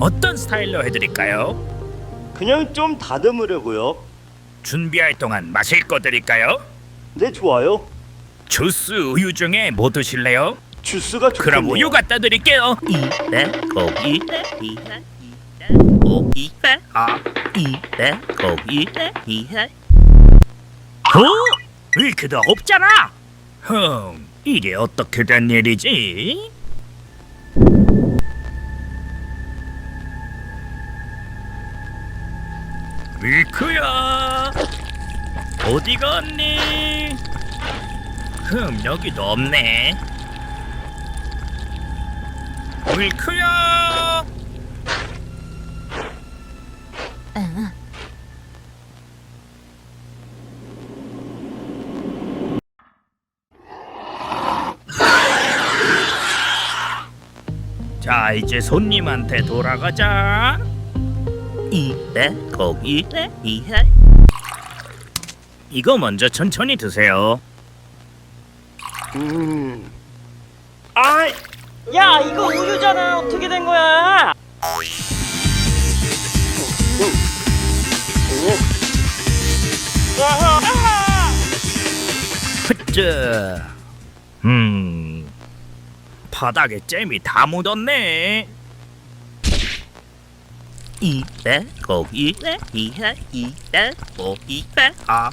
어떤 스타일로 해드릴까요? 그냥 좀 다듬으려고요. 준비할 동안 마실 거 드릴까요? 네, 좋아요. 주스 우유 중에 뭐 드실래요? 주스가 좋겠네요. 그럼 우유 갖다 드릴게요. 이다 이다 고기다 아, 이다 고기다 이다 어? 밀크도 없잖아. 흠, 이게 어떻게 된 일이지? 밀크야, 어디 갔니? 흠, 여기도 없네. 밀크야. 자, 이제 손님한테 돌아가자. 이다 고기다 이다 이거 먼저 천천히 드세요. 음. 아, 야 이거 우유잖아 어떻게 된 거야 흐쯔. 음, 바닥에 잼이 다 묻었네. 이다 고기다 이다 이다 고기다 아,